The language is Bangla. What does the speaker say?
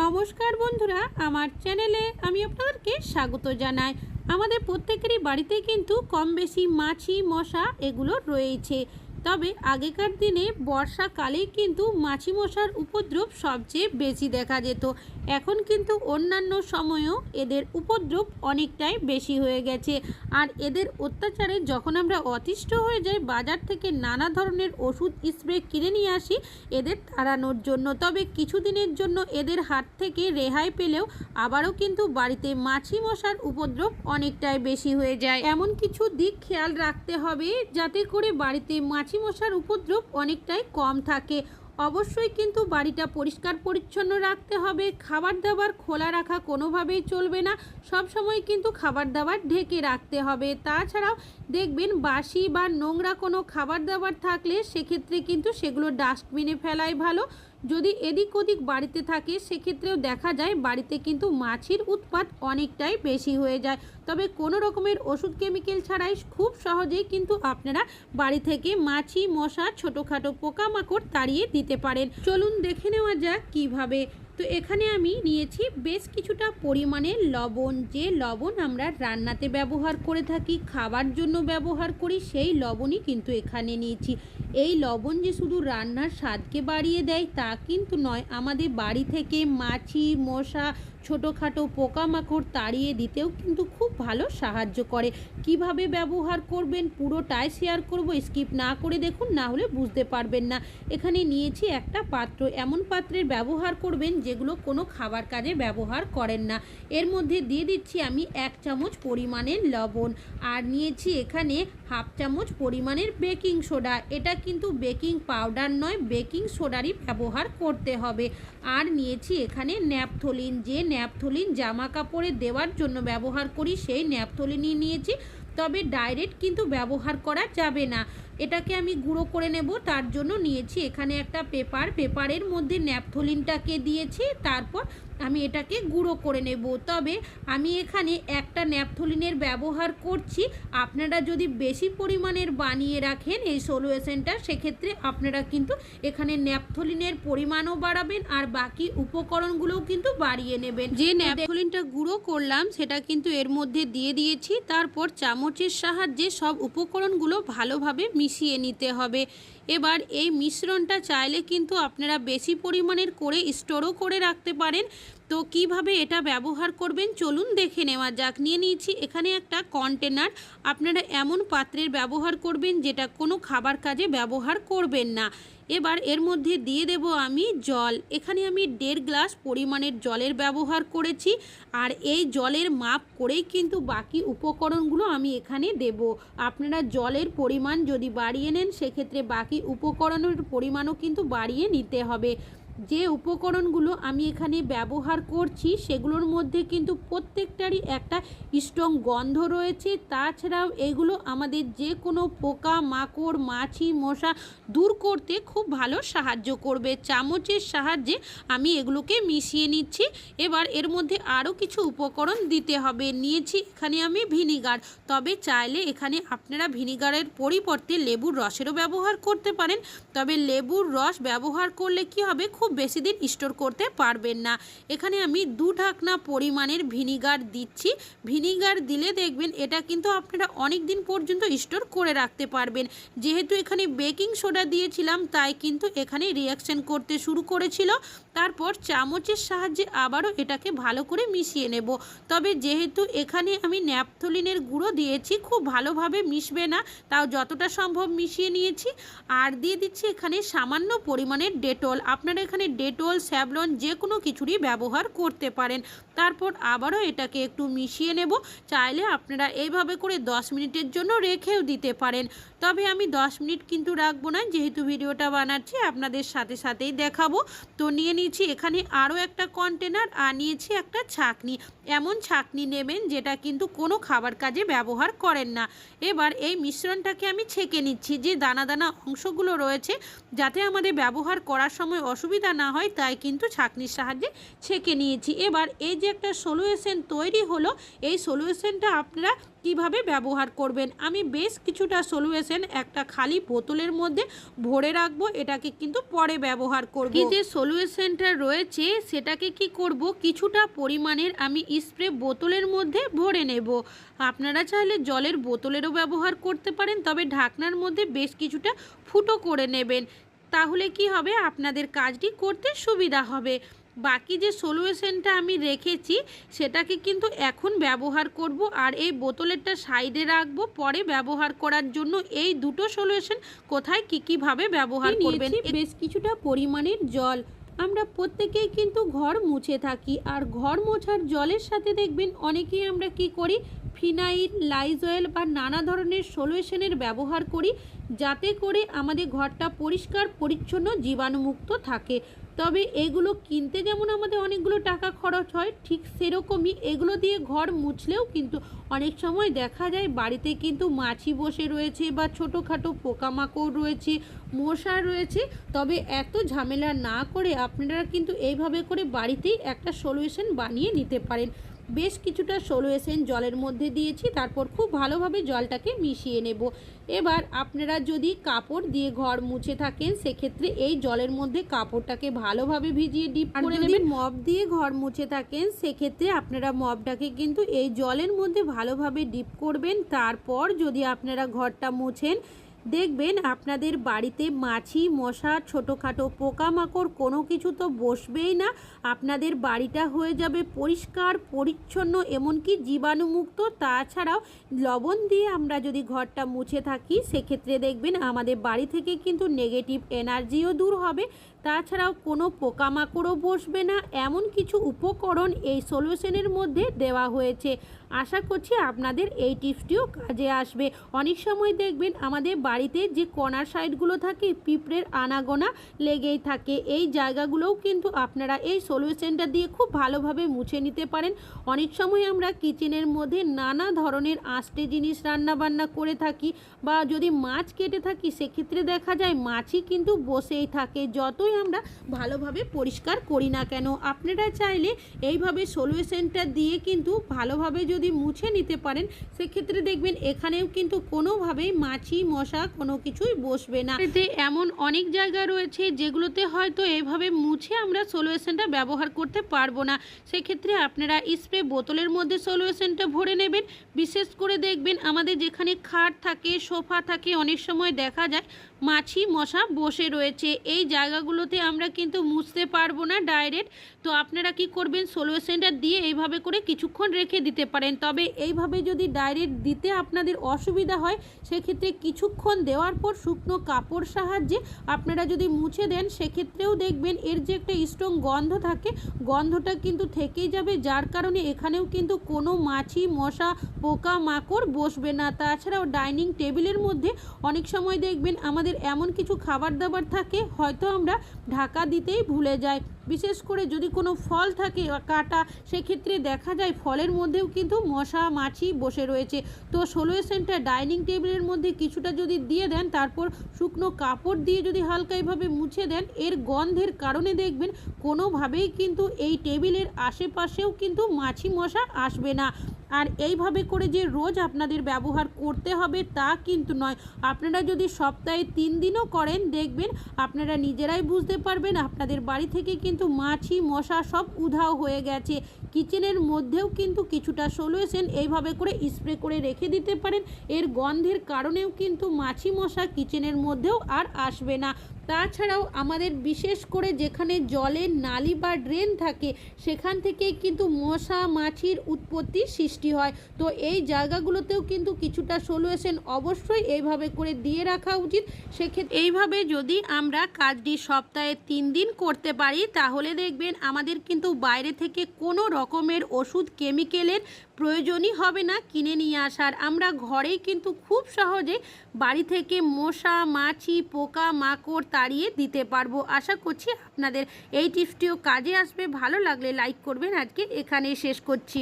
নমস্কার বন্ধুরা, আমার চ্যানেলে আমি আপনাদেরকে স্বাগত জানাই। আমাদের প্রত্যেকেরই বাড়িতে কিন্তু কম বেশি মাছি, মশা এগুলো রয়েছে। তবে আগেকার দিনে বর্ষাকালেই কিন্তু মাছি মশার উপদ্রব সবচেয়ে বেশি দেখা যেত। এখন কিন্তু অন্যান্য সময়েও এদের উপদ্রব অনেকটাই বেশি হয়ে গেছে। আর এদের অত্যাচারে যখন আমরা অতিষ্ঠ হয়ে যাই, বাজার থেকে নানা ধরনের ওষুধ, স্প্রে কিনে নিয়ে আসি, এদের তাড়ানোর জন্য। তবে কিছুদিনের জন্য এদের হাত থেকে রেহাই পেলেও আবারও কিন্তু বাড়িতে মাছি মশার উপদ্রব অনেকটাই বেশি হয়ে যায়। এমন কিছু দিক খেয়াল রাখতে হবে যাতে করে বাড়িতে মাছি মশার উপদ্রব অনেকটাই কম থাকে। অবশ্যই কিন্তু বাড়িটা পরিষ্কার পরিচ্ছন্ন রাখতে হবে। খাবার দাবার খোলা রাখা কোনোভাবেই চলবে না। সব সময় কিন্তু খাবার দাবার ঢেকে রাখতে হবে। তাছাড়াও দেখবেন বাসি বা নোংরা কোনো খাবার দাবার থাকলে সেক্ষেত্রে কিন্তু সেগুলো ডাস্টবিনে ফেলাই ভালো। যদি এদিক ওদিক বাড়িতে থাকে, সেক্ষেত্রেও দেখা যায় বাড়িতে কিন্তু মাছির উৎপাত অনেকটাই বেশি হয়ে যায়। তবে কোনো রকমের ওষুধ কেমিক্যাল ছাড়াই খুব সহজেই কিন্তু আপনারা বাড়ি থেকে মাছি, মশা, ছোটোখাটো পোকামাকড় তাড়িয়ে দিতে পারেন। চলুন দেখে নেওয়া যাক কীভাবে তো এখানে আমি নিয়েছি বেশ কিছুটা পরিমাণে লবণ। যে লবণ আমরা রান্নাতে ব্যবহার করে থাকি, খাবার জন্য ব্যবহার করি, সেই লবণই কিন্তু এখানে নিয়েছি। এই লবণ যে শুধু রান্নার স্বাদকে বাড়িয়ে দেয় তা কিন্তু নয়, আমাদের বাড়ি থেকে মাছি, মশা, ছোটোখাটো পোকামাকড় তাড়িয়ে দিতেও কিন্তু খুব ভালো সাহায্য করে। কীভাবে ব্যবহার করবেন পুরোটাই শেয়ার করব, স্কিপ না করে দেখুন, না হলে বুঝতে পারবেন না। এখানে নিয়েছি একটা পাত্র। এমন পাত্রের ব্যবহার করবেন যেগুলো কোনো খাবার কাজে ব্যবহার করেন না। এর মধ্যে দিয়ে দিচ্ছি আমি এক চামচ পরিমাণের লবণ আর নিয়েছি এখানে হাফ চামচ পরিমাণের বেকিং সোডা। এটা কিন্তু বেকিং পাউডার নয়, বেকিং সোডারই ব্যবহার করতে হবে। আর নিয়েছি এখানে ন্যাপথলিন। যে ন্যাপথলিন জামা কাপড়ে দেওয়ার জন্য ব্যবহার করি, সেই ন্যাপথলিনই নিয়েছি। তবে ডাইরেক্ট কিন্তু ব্যবহার করা যাবে না। এটাকে আমি গুঁড়ো করে নেব, তার জন্য নিয়েছি এখানে একটা পেপার। পেপারের মধ্যে ন্যাপথলিনটাকে দিয়েছি, তারপর আমি এটাকে গুঁড়ো করে নেব। তবে আমি এখানে একটা ন্যাপথলিনের ব্যবহার করছি। আপনারা যদি বেশি পরিমাণের বানিয়ে রাখেন এই সলিউশনটা সেক্ষেত্রে আপনারা কিন্তু এখানে ন্যাপথলিনের পরিমাণও বাড়াবেন আর বাকি উপকরণগুলোও কিন্তু বাড়িয়ে নেবেন। যে ন্যাপথলিনটা গুঁড়ো করলাম, সেটা কিন্তু এর মধ্যে দিয়ে দিয়েছি। তারপর চামচের সাহায্যে সব উপকরণগুলো ভালোভাবে মিশিয়ে নিতে হবে। এবার এই মিশ্রণটা চাইলে কিন্তু আপনারা বেশি পরিমাণের করে স্টোরও করে রাখতে পারেন। তো কীভাবে এটা ব্যবহার করবেন চলুন দেখে নেওয়া যাক। নিয়ে নিয়েছি এখানে একটা কন্টেনার। আপনারা এমন পাত্রের ব্যবহার করবেন যেটা কোনো খাবার কাজে ব্যবহার করবেন না। এবার এর মধ্যে দিয়ে দেব আমি জল। এখানে আমি দেড় গ্লাস পরিমাণের জলের ব্যবহার করেছি আর এই জলের মাপ করেই কিন্তু বাকি উপকরণগুলো আমি এখানে দেব। আপনারা জলের পরিমাণ যদি বাড়িয়ে নেন, সেক্ষেত্রে বাকি উপকরণের পরিমাণও কিন্তু বাড়িয়ে নিতে হবে। যে উপকরণগুলো আমি এখানে ব্যবহার করছি, সেগুলোর মধ্যে কিন্তু প্রত্যেকটারই একটা স্ট্রং গন্ধ রয়েছে। তাছাড়াও এগুলো আমাদের যে কোনো পোকা, মাকড়, মাছি, মশা দূর করতে খুব ভালো সাহায্য করবে। চামচের সাহায্যে আমি এগুলোকে মিশিয়ে নিচ্ছি। এবার এর মধ্যে আরও কিছু উপকরণ দিতে হবে। নিয়েছি এখানে আমি ভিনিগার। তবে চাইলে এখানে আপনারা ভিনিগারের পরিবর্তে লেবুর রসেরও ব্যবহার করতে পারেন। তবে লেবুর রস ব্যবহার করলে কি হবে? খুব বেশি দিন স্টোর করতে পারবেন না। এখানে আমি দু ঢাকনা পরিমাণের ভিনিগার দিচ্ছি। ভিনিগার দিলে দেখবেন এটা কিন্তু আপনারা অনেক দিন পর্যন্ত স্টোর করে রাখতে পারবেন। যেহেতু এখানে বেকিং সোডা দিয়েছিলাম, তাই কিন্তু এখানে রিয়াকশন করতে শুরু করেছিল। তারপর চামচের সাহায্যে আবারও এটাকে ভালো করে মিশিয়ে নেব। তবে যেহেতু এখানে আমি ন্যাপথলিনের গুঁড়ো দিয়েছি, খুব ভালোভাবে মিশবে না। তাও যতটা সম্ভব মিশিয়ে নিয়েছি। আর দিয়ে দিচ্ছি এখানে সামান্য পরিমাণের ডেটল। আপনারা এখানে ডেটল স্যাবলন যে কোনো কিছুরই ব্যবহার করতে পারেন। তারপর আবারও এটাকে একটু মিশিয়ে নেব। চাইলে আপনারা এইভাবে করে 10 মিনিটের জন্য রেখেও দিতে পারেন। তবে আমি 10 মিনিট কিন্তু রাখব না, যেহেতু ভিডিওটা বানাচ্ছি, আপনাদের সাথে সাথেই দেখাবো। তো নিয়ে নিয়েছি এখানে আরও একটা কন্টেনার আর নিয়েছি একটা ছাকনি। এমন ছাকনি নেবেন যেটা কিন্তু কোনো খাবার কাজে ব্যবহার করেন না। এবার এই মিশ্রণটাকে আমি ছেঁকে নিচ্ছি। যে দানা দানা অংশগুলো রয়েছে, যাতে আমাদের ব্যবহার করার সময় অসুবিধা না হয়, তাই কিন্তু ছাকনির সাহায্যে ছেঁকে নিয়েছি। এবার এই যে একটা সলিউশন তৈরি হলো, এই সলিউশনটা আপনারা কীভাবে ব্যবহার করবেন? আমি বেশ কিছুটা সলিউশন একটা খালি বোতলের মধ্যে ভরে রাখব, এটাকে কিন্তু পরে ব্যবহার করব। যে সলিউশনটা রয়েছে, সেটাকে কি করব? কিছুটা পরিমাণের আমি স্প্রে বোতলের মধ্যে ভরে নেব। আপনারা চাইলে জলের বোতলেরও ব্যবহার করতে পারেন, তবে ঢাকনার মধ্যে বেশ কিছুটা ফুটো করে নেবেন। তাহলে কি হবে? আপনাদের কাজটি করতে সুবিধা হবে। বাকি যে সলিউশনটা আমি রেখেছি সেটাকে কিন্তু এখন ব্যবহার করব আর এই বোতলেরটা সাইডে রাখব পরে ব্যবহার করার জন্য এই দুটো সলিউশন কোথায় কী কীভাবে ব্যবহার করবেন? বেশ কিছুটা পরিমাণের জল। আমরা প্রত্যেকেই কিন্তু ঘর মুছে থাকি আর ঘর মোছার জলের সাথে দেখবেন অনেকেই আমরা কি করি ফিনাইল লাইজয়েল বা নানা ধরনের সলিউশনের ব্যবহার করি, যাতে করে আমাদের ঘরটা পরিষ্কার, পরিচ্ছন্ন, জীবাণুমুক্ত থাকে। তবে এগুলো কিনতে যেমন আমাদের অনেকগুলো টাকা খরচ হয়, ঠিক সেরকমই এগুলো দিয়ে ঘর মুছলেও কিন্তু অনেক সময় দেখা যায় বাড়িতে কিন্তু মাছি বসে রয়েছে বা ছোটোখাটো পোকামাকড় রয়েছে, মশা রয়েছে। তবে এত ঝামেলা না করে আপনারা কিন্তু এইভাবে করে বাড়িতেই একটা সলিউশন বানিয়ে নিতে পারেন। বেশ কিছুটা সলিউশন জলের মধ্যে দিয়েছি তারপর খুব ভালোভাবে জলটাকে মিশিয়ে নেব। এবার আপনারা যদি কাপড় দিয়ে ঘর মুছে থাকেন সেক্ষেত্রে এই জলের মধ্যে কাপড়টাকে ভালোভাবে ভিজিয়ে ডিপ করে নেবেন। মপ দিয়ে ঘর মুছে থাকেন সেক্ষেত্রে আপনারা মপটাকে কিন্তু এই জলের মধ্যে ভালোভাবে ডিপ করবেন। তারপর যদি আপনারা ঘরটা মুছেন দেখবেন আপনাদের বাড়িতে মাছি, মশা, ছোটোখাটো পোকামাকড় কোনো কিছু তো বসবেই না। আপনাদের বাড়িটা হয়ে যাবে পরিষ্কার, পরিচ্ছন্ন, এমনকি জীবাণুমুক্ত। তাছাড়াও লবণ দিয়ে আমরা যদি ঘরটা মুছে থাকি, সেক্ষেত্রে দেখবেন আমাদের বাড়ি থেকে কিন্তু নেগেটিভ এনার্জিও দূর হবে। তাছাড়াও কোনো পোকামাকড়ও বসবে না, এমন কিছু উপকরণ এই সলিউশনের মধ্যে দেওয়া হয়েছে। আশা করছি আপনাদের এই টিপসটিও কাজে আসবে। অনেক সময় দেখবেন আমাদের বাড়িতে যে কর্নার সাইডগুলো থাকে, পিঁপড়ের আনাগোনা লেগেই থাকে। এই জায়গাগুলোও কিন্তু আপনারা এই সলিউশনটা দিয়ে খুব ভালোভাবে মুছে নিতে পারেন। অনেক সময় আমরা কিচেনের মধ্যে নানা ধরনের আঁশটে জিনিস রান্না বান্না করে থাকি বা যদি মাছ কেটে থাকি, সেক্ষেত্রে দেখা যায় মাছই কিন্তু বসেই থাকে। যতই আমরা ভালোভাবে পরিষ্কার করি না কেন? আপনারা চাইলে এইভাবে সলিউশনটা দিয়ে কিন্তু ভালোভাবে যদি মুছে নিতে পারেন, সেক্ষেত্রে দেখবেন এখানেও কিন্তু কোনোভাবেই মাছি, মশা কোনো কিছুই বসবে না। এতে এমন অনেক জায়গা রয়েছে যেগুলোতে হয়তো এভাবে মুছে আমরা সলিউশনটা ব্যবহার করতে পারব না। সেক্ষেত্রে আপনারা স্প্রে বোতলের মধ্যে সলিউশনটা ভরে নেবেন। বিশেষ করে দেখবেন আমাদের যেখানে খাট থাকে, সোফা থাকে, অনেক সময় দেখা যায় মাছি, মশা বসে রয়েছে। এই জায়গাগুলোতে আমরা কিন্তু মুছতে পারব না ডাইরেক্ট তো আপনারা কি করবেন? সলিউশনটা দিয়ে এইভাবে করে কিছুক্ষণ রেখে দিতে পারেন। তবে এইভাবে যদি ডাইরেক্ট দিতে আপনাদের অসুবিধা হয়, সেক্ষেত্রে কিছুক্ষণ দেওয়ার পর শুকনো কাপড় সাহায্যে আপনারা যদি মুছে দেন, সেক্ষেত্রেও দেখবেন এর যে একটা স্ট্রং গন্ধ থাকে, গন্ধটা কিন্তু থেকেই যাবে। যার কারণে এখানেও কিন্তু কোনো মাছি, মশা, পোকা, মাকড় বসবে না। তাছাড়াও ডাইনিং টেবিলের মধ্যে অনেক সময় দেখবেন আমাদের এমন কিছু খাবার দাবার থাকে, হয়তো আমরা ঢাকা দিতেই ভুলে যাই। বিশেষ করে যদি কোনো ফল থাকে কাটা, সেক্ষেত্রে দেখা যায় ফলের মধ্যেও কিন্তু মশা, মাছি বসে রয়েছে। তো সলিউশনটা ডাইনিং টেবিলের মধ্যে কিছুটা যদি দিয়ে দেন, তারপর শুকনো কাপড় দিয়ে যদি হালকা এভাবে মুছে দেন, এর গন্ধের কারণে দেখবেন কোনোভাবেই কিন্তু এই টেবিলের আশেপাশেও কিন্তু মাছি মশা আসবে না। আর এইভাবে করে যে রোজ আপনাদের ব্যবহার করতে হবে তা কিন্তু নয়। আপনারা যদি সপ্তাহে তিন দিনও করেন, দেখবেন আপনারা নিজেরাই বুঝতে পারবেন আপনাদের বাড়ি থেকে কিন্তু মাছি, মশা সব উধাও হয়ে গেছে। কিচেনের মধ্যেও কিন্তু কিছুটা সলিউশন এইভাবে করে স্প্রে করে রেখে দিতে পারেন। এর গন্ধের কারণেও কিন্তু মাছি, মশা কিচেনের মধ্যেও আর আসবে না। তাছাড়াও আমাদের বিশেষ করে যেখানে জলের নালি বা ড্রেন থাকে, সেখান থেকে কিন্তু মশা, মাছির উৎপত্তি সৃষ্টি হয়। তো এই জায়গাগুলোতেও কিন্তু কিছুটা সলিউশন অবশ্যই এইভাবে করে দিয়ে রাখা উচিত। সেক্ষেত্রে এইভাবে যদি আমরা কাজটি সপ্তাহে তিন দিন করতে পারি, তাহলে দেখবেন আমাদের কিন্তু বাইরে থেকে কোনো রকমের ওষুধ কেমিক্যালের প্রয়োজনই হবে না কিনে নিয়ে আসার। আমরা ঘরেই কিন্তু খুব সহজে বাড়ি থেকে মশা, মাছি, পোকা, মাকড় তাড়িয়ে দিতে পারব। আশা করছি আপনাদের এই টিপসটিও কাজে আসবে। ভালো লাগলে লাইক করবেন। আজকে এখানে শেষ করছি।